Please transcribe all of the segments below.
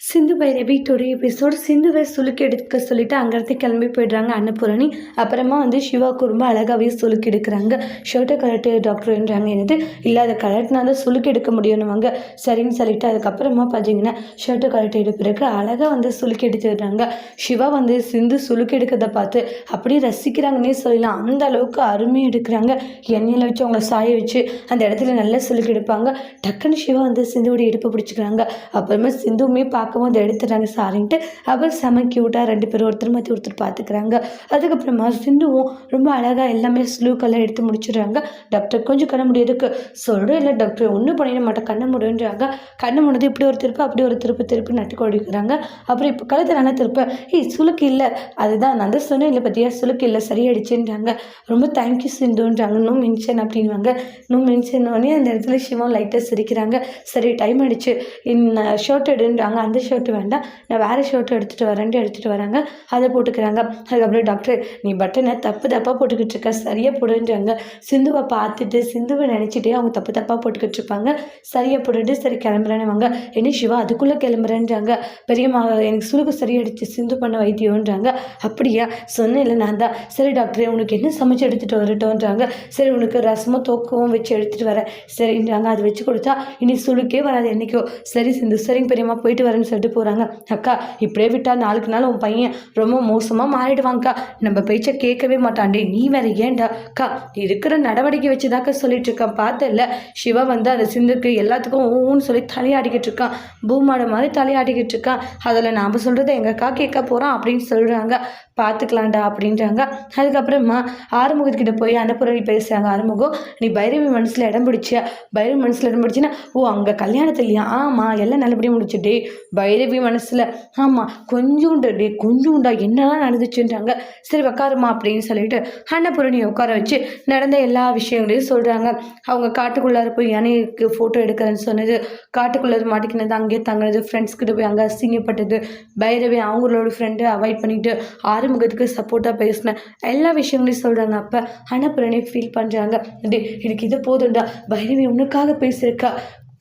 சிந்து Bhairavi today episode சிந்துவை சுலுக்கி எடுக்க சொல்லிட்டு அங்கேருந்து கிளம்பி போயிடுறாங்க அன்னபூரணி. அப்புறமா வந்து சிவாவுக்கு ரொம்ப அழகாகவே சுலுக்கி எடுக்கிறாங்க ஷர்ட்டை கலட்டு டாக்டர்ன்றாங்க என்னது? இல்லாத கலட்டினா தான் சுலுக்கி எடுக்க முடியும்னுவாங்க. சரின்னு சொல்லிட்டு அதுக்கப்புறமா பார்த்தீங்கன்னா ஷர்ட்டை கலட்டு எடுப்பிறகு அழகாக வந்து சுலுக்கி எடுத்துடுறாங்க சிவா வந்து சிந்து சுலுக்கி எடுக்கிறத பார்த்து அப்படியே ரசிக்கிறாங்கன்னே சொல்லலாம். அந்த அளவுக்கு அருமையாக எடுக்கிறாங்க. எண்ணெயில் வச்சு அவங்கள சாய வச்சு அந்த இடத்துல நல்லா சுலுக்கி எடுப்பாங்க டக்குன்னு சிவா வந்து சிந்துவோட இடுப்பு பிடிச்சிக்கிறாங்க. அப்புறமா சிந்துவுமே பார்க்க பார்க்கும்போது எடுத்துட்டாங்க சாரின்ட்டு. அப்புறம் செம க்யூட்டாக ரெண்டு பேரும் ஒருத்தர் மாற்றி ஒருத்தர் பார்த்துக்கிறாங்க. அதுக்கப்புறமா சிந்துவும் ரொம்ப அழகாக எல்லாமே ஸ்லூக்கெல்லாம் எடுத்து முடிச்சிடுறாங்க. டாக்டர் கொஞ்சம் கண்ண முடியறதுக்கு சொல்கிறேன் இல்லை டாக்டர் ஒன்றும் பண்ணிட மாட்டேன். கண்ண முடியுன்றாங்க கண்ணை முடிஞ்சது இப்படி ஒரு திருப்பு அப்படி ஒரு திருப்பு திருப்பி நட்டு கொடுக்குறாங்க அப்புறம் இப்போ கழுத்து நல்லா திருப்ப? ஏய் சுளுக்கு இல்லை. அதுதான் நான் தான் சொன்னேன் இல்லை பற்றியா சுளுக்கு இல்லை. சரியாயிடுச்சுன்றாங்க. ரொம்ப தேங்க்யூ சிந்துன்றாங்க. நோ மென்ஷன் அப்படின்வாங்க நோ மென்ஷன் உடனே அந்த இடத்துல சிவம் லைட்டாக சிரிக்கிறாங்க. சரி டைம் ஆயிடுச்சு. இன் ஷர்ட் எடுன்றாங்க அந்த ஷர்ட் வேண்டாம். நான் வேறு ஷர்ட் எடுத்துகிட்டு வரேன்ட்டு எடுத்துகிட்டு வராங்க. அதை போட்டுக்கிறாங்க. அதுக்கப்புறம் டாக்டர் நீ பட்டனை தப்பு தப்பாக போட்டுக்கிட்டு இருக்க. சரியாக போடுன்றாங்க சிந்துவை பார்த்துட்டு சிந்துவை நினச்சிட்டே அவங்க தப்பு தப்பாக போட்டுக்கிட்டு இருப்பாங்க. சரியாக போட்டுட்டு சரி கிளம்புறேன்னு வாங்க. என்ன சிவா அதுக்குள்ளே கிளம்புறேன்றாங்க. பெரியம்மா எனக்கு சுருக்கு சரியாயிடுச்சு. சிந்து பண்ண வைத்தியம்ன்றாங்க அப்படியா? சொன்னேன் நான் தான். சரி டாக்டர் உனக்கு என்ன சமைச்சு எடுத்துகிட்டு வரட்டோன்றாங்க சரி உனக்கு ரசமும் தோக்கவும் வச்சு எடுத்துகிட்டு வரேன். சரின்றாங்க. அதை வச்சு கொடுத்தா இனி சுளுக்கே வராது என்றைக்கோ சரி சிந்து சரிங்க பெரியம்மா. போயிட்டு வரேன்னு சொல்லிட்டு போகிறாங்க அக்கா இப்படியே விட்டால் நாளுக்கு நாள் உன் பையன் ரொம்ப மோசமாக மாறிடுவாங்க்கா நம்ம பேச்சை கேட்கவே மாட்டான்டே. நீ வேற ஏன்டா? அக்கா இருக்கிற நடவடிக்கை வச்சுதாக்கா சொல்லிட்டு இருக்கான். பார்த்தல சிவா வந்து அந்த சிந்துக்கு எல்லாத்துக்கும் ஊன்னு சொல்லி தலையாடிக்கிட்டு இருக்கான். பூமாட மாதிரி தலையாடிக்கிட்டு இருக்கான். அதில் நாம் சொல்கிறத எங்கக்கா கேட்க போகிறோம் அப்படின்னு சொல்கிறாங்க பார்த்துக்கலாம்டா அப்படின்றாங்க. அதுக்கப்புறமா ஆறுமுகத்துக்கிட்ட போய் அன்னபூரணி பேசுகிறாங்க ஆறுமுகம் நீ பைரவி மனசில் இடம் பிடிச்சியா? பைரவி மனசில் இடம் பிடிச்சின்னா ஓ அங்கே கல்யாணத்துலையா ஆமாம் எல்லாம் நல்லபடியாக முடிச்சுட்டே பைரவி மனசில் ஆமாம் கொஞ்சோண்டு டே கொஞ்சோண்டா என்னெல்லாம் நடந்துச்சுன்றாங்க. சரி உக்காருமா அப்படின்னு சொல்லிட்டு அன்னபூரணியை உட்கார வச்சு நடந்த எல்லா விஷயங்களையும் சொல்கிறாங்க அவங்க காட்டுக்குள்ளார போய் யானைக்கு ஃபோட்டோ எடுக்கிறேன்னு சொன்னது காட்டுக்குள்ளார மாட்டிக்கினது அங்கேயே தங்கினது ஃப்ரெண்ட்ஸ் கிட்ட போய் அங்கே அசிங்கப்பட்டது. பைரவி அவங்களோட ஃப்ரெண்டு அவாய்ட் பண்ணிட்டு ஆறுமுகத்துக்கு சப்போர்ட்டாக பேசினேன் எல்லா விஷயங்களையும் சொல்கிறாங்க அப்போ அன்னபூரணி ஃபீல் பண்ணுறாங்க டே எனக்கு இது போதும்டா. பைரவி உனக்காக பேசியிருக்கா.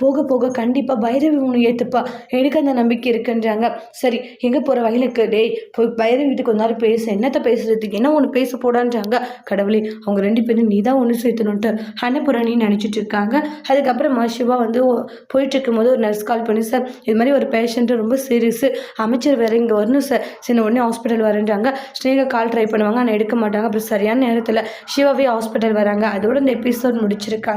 போக போக கண்டிப்பாக பைரவி உன்னை ஏற்றுப்பா எனக்கு அந்த நம்பிக்கை இருக்குன்றாங்க. சரி எங்கே போகிற வயலுக்கு? டேய் போய் பைரவி வீட்டுக்கு கொஞ்ச நேரம் பேச. என்னத்தை பேசுறதுக்கு? என்ன ஒன்று பேச போடான்றாங்க கடவுளே அவங்க ரெண்டு பேரும் நீ தான் ஒன்று சேர்த்தணுன்ட்டு அன்னபுராணின்னு நினச்சிட்டு இருக்காங்க. அதுக்கப்புறமா சிவா வந்து போயிட்டு இருக்கும்போது ஒரு நர்ஸ் கால் பண்ணி சார் இது மாதிரி ஒரு பேஷண்ட்டு ரொம்ப சீரியஸு அமைச்சர் வேறு இங்கே வரணும் சார். சரி உடனே ஹாஸ்பிட்டல் வரேன்றாங்க. ஸ்னேகா கால் ட்ரை பண்ணுவாங்க ஆனால் எடுக்க மாட்டாங்க. அப்புறம் சரியான நேரத்தில் சிவாவே ஹாஸ்பிட்டல் வராங்க. அதோட இந்த எபிசோட் முடிச்சிருக்காங்க.